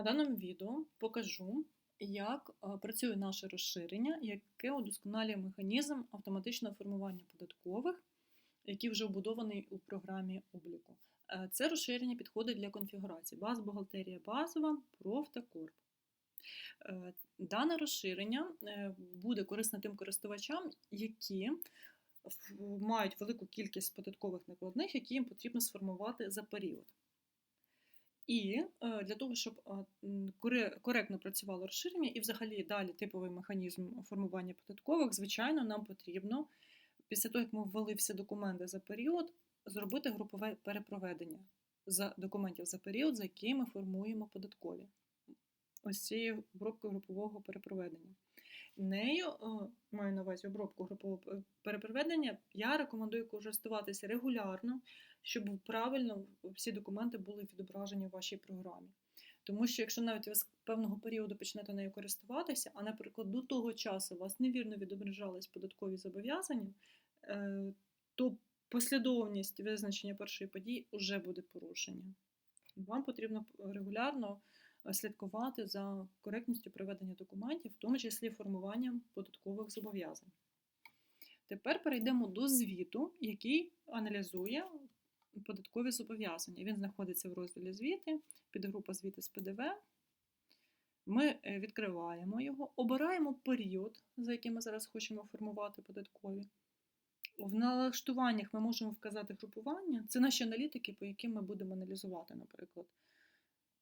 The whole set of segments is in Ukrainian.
На даному відео покажу, як е, працює наше розширення, яке удосконалює механізм автоматичного формування податкових, який вже вбудований у програмі обліку. Е, Це розширення підходить для конфігурації баз бухгалтерія базова, проф та корп. Е, Дане розширення буде корисне тим користувачам, які мають велику кількість податкових накладних, які їм потрібно сформувати за період. І е, для того, щоб коректно працювало розширення і взагалі далі типовий механізм формування податкових, звичайно, нам потрібно після того, як ми ввели всі документи за період, зробити групове перепроведення за документів за період, за який ми формуємо податкові. Ось цією обробкою групового перепроведення. Нею, е, маю на увазі обробку групового перепроведення, я рекомендую користуватися регулярно, щоб правильно всі документи були відображені в вашій програмі. Тому що якщо навіть ви з певного періоду почнете нею користуватися, а, наприклад, до того часу у вас невірно відображались податкові зобов'язання, е, то послідовність визначення першої події вже буде порушення. Вам потрібно регулярно е, слідкувати за коректністю проведення документів, в тому числі формуванням податкових зобов'язань. Тепер перейдемо до звіту, який аналізує податкові зобов'язання. Він знаходиться в розділі звіти, підгрупа звіти з ПДВ. Ми е, відкриваємо його, обираємо період, за яким ми зараз хочемо формувати податкові. В налаштуваннях ми можемо вказати групування. Це наші аналітики, по яким ми будемо аналізувати, наприклад,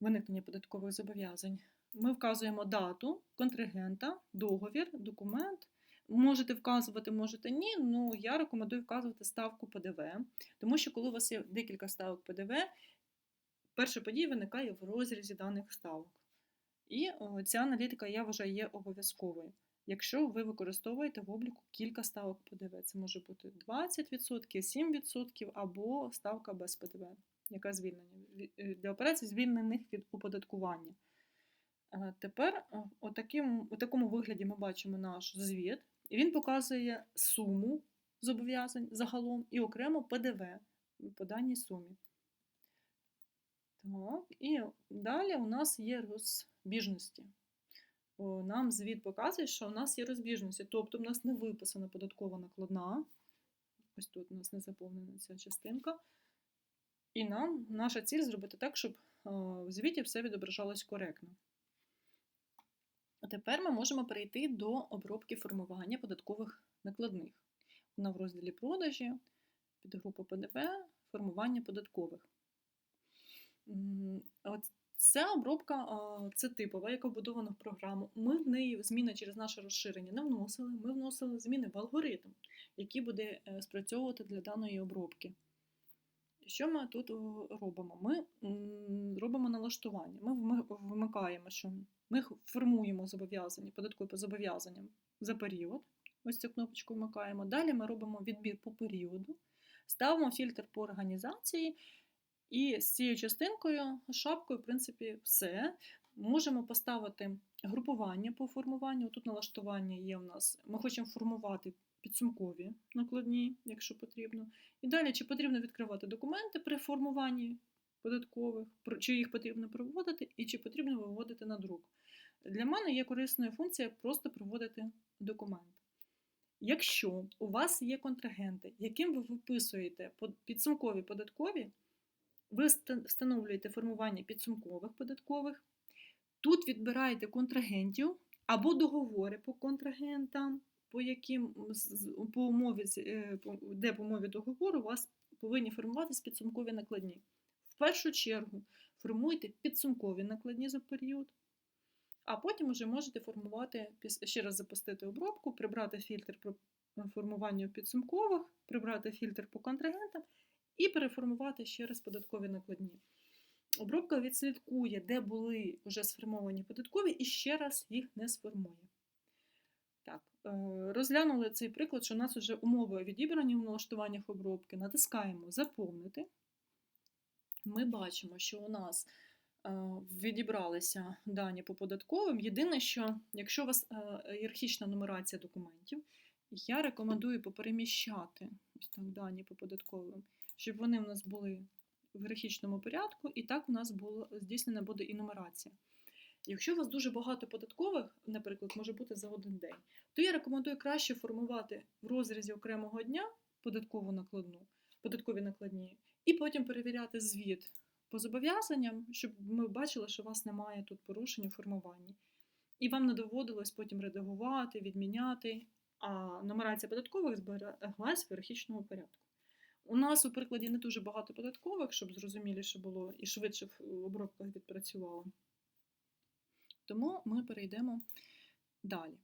виникнення податкових зобов'язань. Ми вказуємо дату, контрагента, договір, документ. Можете вказувати, можете ні. Ну я рекомендую вказувати ставку ПДВ, тому що коли у вас є декілька ставок ПДВ, перша подія виникає в розрізі даних ставок. І ця аналітика, я вважаю, є обов'язковою. Якщо ви використовуєте в обліку кілька ставок ПДВ, це може бути 20%, 7% або ставка без ПДВ, яка звільнена Ві- е, для операцій, звільнених від оподаткування. Е, Тепер е, у такому вигляді ми бачимо наш звіт, і він показує суму зобов'язань загалом і окремо ПДВ по даній сумі. Так, і далі у нас є розбіжності. Нам звіт показує, що у нас є розбіжності, тобто в нас не виписана податкова накладна. Ось тут у нас не заповнена ця частинка. І нам наша ціль зробити так, щоб е, в звіті все відображалось коректно. Тепер ми можемо перейти до обробки формування податкових накладних. Вона в розділі продажі, підгрупа ПДВ, формування податкових. Ця обробка а, це типова, яка вбудована в програму. Ми в неї зміни через наше розширення не вносили. Ми вносили зміни в алгоритм, який буде е, спрацьовувати для даної обробки. Що ми тут робимо? Ми робимо налаштування. Ми вми- вмикаємо, що ми формуємо зобов'язання, податкові по зобов'язанням за період. Ось цю кнопочку вмикаємо. Далі ми робимо відбір по періоду, ставимо фільтр по організації. І з цією частинкою, шапкою, в принципі, все. Можемо поставити групування по формуванню. Тут налаштування є у нас. Ми хочемо формувати підсумкові накладні, якщо потрібно. І далі, чи потрібно відкривати документи при формуванні податкових, чи їх потрібно проводити, і чи потрібно виводити на друк. Для мене є корисною функція просто проводити документ. Якщо у вас є контрагенти, яким ви виписуєте підсумкові податкові, ви встановлюєте формування підсумкових податкових, тут відбираєте контрагентів або договори по контрагентам, по яким по умові, е, де по умові договору у вас повинні формуватись підсумкові накладні. В першу чергу формуйте підсумкові накладні за період, а потім вже можете формувати, ще раз запустити обробку, прибрати фільтр по формуванню підсумкових, прибрати фільтр по контрагентам і переформувати ще раз податкові накладні. Обробка відслідкує, де були вже сформовані податкові, і ще раз їх не сформує. Так, е, розглянули цей приклад, що у нас вже умови відібрані в налаштуваннях обробки. Натискаємо Заповнити. Ми бачимо, що у нас е, відібралися дані по податковим. Єдине, що якщо у вас е, ієрархічна нумерація документів, я рекомендую попереміщати ось так, дані по податковим, щоб вони в нас були в ієрархічному порядку, і так у нас було здійснена буде і нумерація. Якщо у вас дуже багато податкових, наприклад, може бути за один день, то я рекомендую краще формувати в розрізі окремого дня податкову накладну, податкові накладні, і потім перевіряти звіт по зобов'язанням, щоб ми бачили, що у вас немає тут порушень у формуванні. І вам не доводилось потім редагувати, відміняти, а нумерація податкових збереглась в ієрархічному порядку. У нас у прикладі не дуже багато податкових, щоб зрозуміліше було і швидше в обробках відпрацювало. Тому ми перейдемо далі.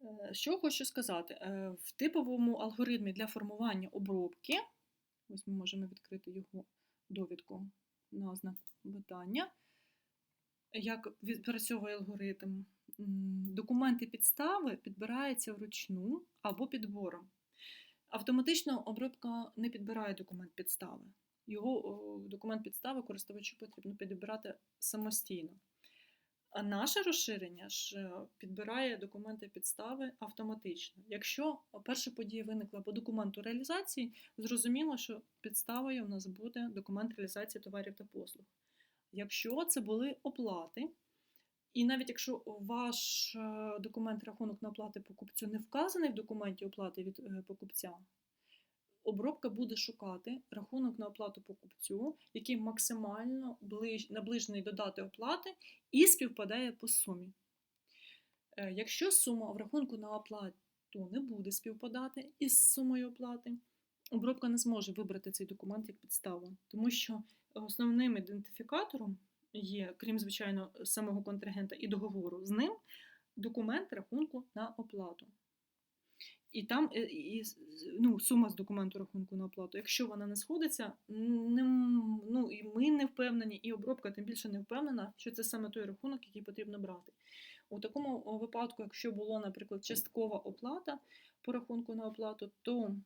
Е, Що хочу сказати, Е, в типовому алгоритмі для формування обробки, ось ми можемо відкрити його довідку на знак питання, як відпрацьовує алгоритм, документи підстави підбираються вручну або підбором. Автоматично обробка не підбирає документ підстави. Його документ підстави користувачу потрібно підбирати самостійно. А наше розширення ж е, підбирає документи підстави автоматично. Якщо перша подія виникла по документу реалізації, зрозуміло, що підставою в нас буде документ реалізації товарів та послуг. Якщо це були оплати, і навіть якщо ваш е, документ рахунок на оплати покупцю не вказаний в документі оплати від е, покупця, обробка буде шукати рахунок на оплату покупцю, який максимально ближ, наближений до дати оплати і співпадає по сумі. Е, Якщо сума в рахунку на оплату не буде співпадати із сумою оплати, обробка не зможе вибрати цей документ як підставу, тому що основним ідентифікатором є, крім звичайно, самого контрагента і договору з ним, документ рахунку на оплату. І там е, і, ну, сума з документу рахунку на оплату. Якщо вона не сходиться, не, ну, і ми не впевнені, і обробка тим більше не впевнена, що це саме той рахунок, який потрібно брати. У такому випадку, якщо була, наприклад, часткова оплата по рахунку на оплату, то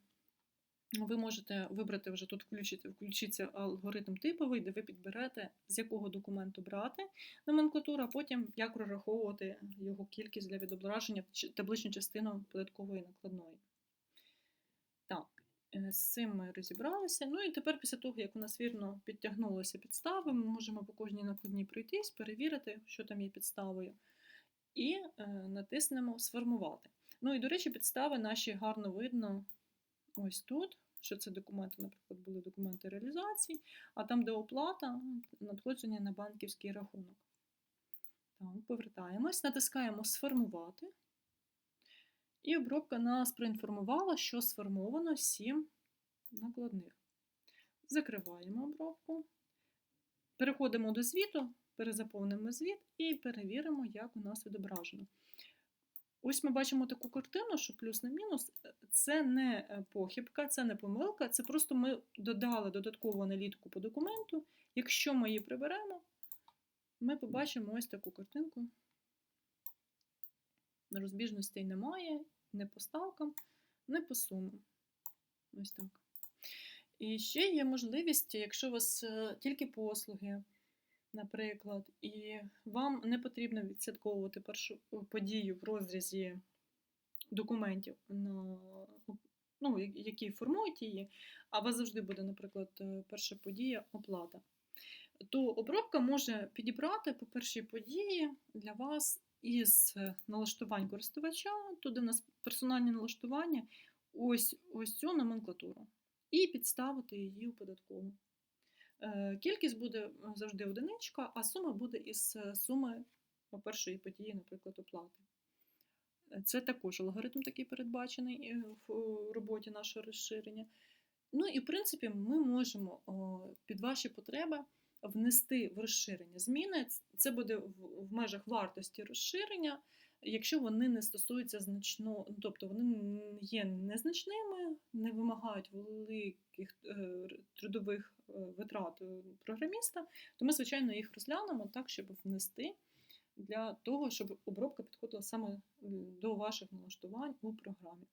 ви можете вибрати вже тут включити, включиться алгоритм типовий, де ви підберете, з якого документу брати номенклатуру, а потім як прораховувати його кількість для відображення в табличну частину податкової накладної. Так, е, з цим ми розібралися. Ну і тепер, після того, як у нас вірно підтягнулися підстави, ми можемо по кожній накладній пройтись, перевірити, що там є підставою, і е, натиснемо Сформувати. Ну і, до речі, підстави наші гарно видно ось тут, що це документи, наприклад, були документи реалізації, а там, де оплата, надходження на банківський рахунок. Так, повертаємось, натискаємо Сформувати. І обробка нас проінформувала, що сформовано 7 накладних. Закриваємо обробку. Переходимо до звіту, перезаповнимо звіт і перевіримо, як у нас відображено. Ось ми бачимо таку картину, що плюс на мінус це не е, похибка, це не помилка, це просто ми додали додаткову аналітику по документу. Якщо ми її приберемо, ми побачимо ось таку картинку. Розбіжностей немає, не по ставкам, не по сумам. Ось так. І ще є можливість, якщо у вас е, тільки послуги, наприклад, і вам не потрібно відслідковувати першу е, подію в розрізі документів, на, ну, які формують її, а у вас завжди буде, наприклад, е, перша подія оплата. То обробка може підібрати по першій події для вас із е, налаштувань користувача, туди в нас персональні налаштування, ось, ось цю номенклатуру, і підставити її у податкову. Е, Кількість буде е, завжди одиничка, а сума буде із е, суми першої події, наприклад, оплати. Це також алгоритм такий передбачений в роботі нашого розширення. Ну і в принципі ми можемо під ваші потреби внести в розширення зміни. Це буде в межах вартості розширення, якщо вони не стосуються значно, ну, тобто вони є незначними, не вимагають великих е, трудових е, витрат е, програміста, то ми, звичайно, їх розглянемо так, щоб внести для того, щоб обробка підходила саме до ваших налаштувань у програмі.